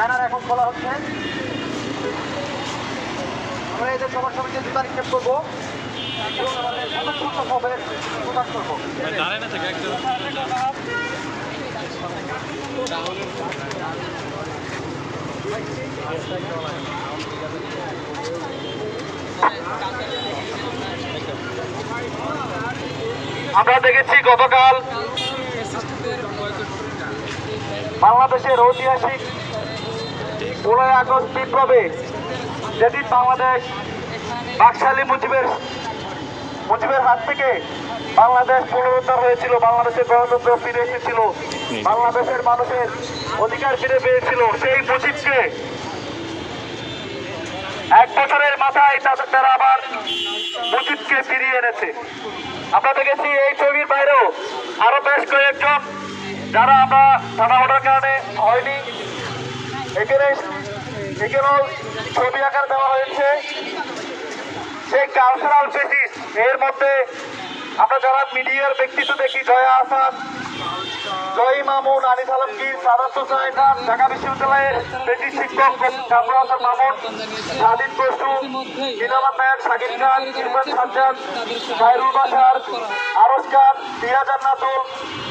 Banner এখন খোলা হচ্ছে। আমরা এদের সবার সমিতির জুতা নিক্ষেপ করব আমরা দেখেছি গতকাল বাংলাদেশের ঐতিহাসিক পনেরোই আগস্ট বিপ্লবে যেদিন বাংলাদেশ বাকশালী মুজিবের মুজিবের হাত থেকে বাংলাদেশ পুনরুদ্ধার হয়েছিল বাংলাদেশের গণতন্ত্র ফিরে এসেছিল বাংলাদেশের মানুষের অধিকার ফিরে পেয়েছিল। সেই মুজিবকে এক বছরের মাথায় তাদের তারা আবার মুজিবকে ফিরিয়ে এনেছে। আমরা দেখেছি এই ছবির বাইরেও আরও বেশ কয়েকজন যারা আমরা তাড়াহুড়ার কারণে হয়নি। এখানে এখানেও ছবি আকার দেওয়া হয়েছে। সেই কালচারাল বেসিস এর মধ্যে আমরা যারা মিডিয়ার ব্যক্তিত্ব দেখি, জয়া আসাদ, জয় মামুন, আনিস আলমগীর সাদাত খান ঢাকা বিশ্ববিদ্যালয়ের ব্রিটিশ শিক্ষক কামরুল হাসান মামুন স্বাধীন বসু নীলামান নায়ক সাকিব খান, ইরফান সাজ্জাদ, খায়রুল বাসার আরজ খান পিয়া জান্নাতুল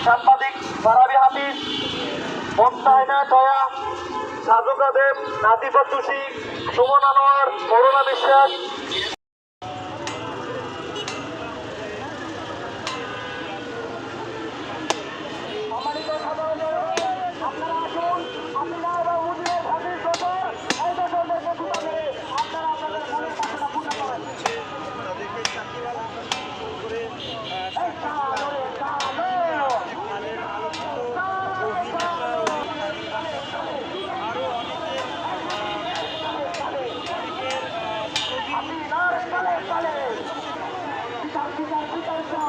সাংবাদিক ফারাবি হাফিজ মোত্তাহিনা জয়া সাজুকা দেব নাতিফা তুষি সুমন আনোয়ার করুণা বিশ্বাস। আপনারা আসুন আপনারা 我是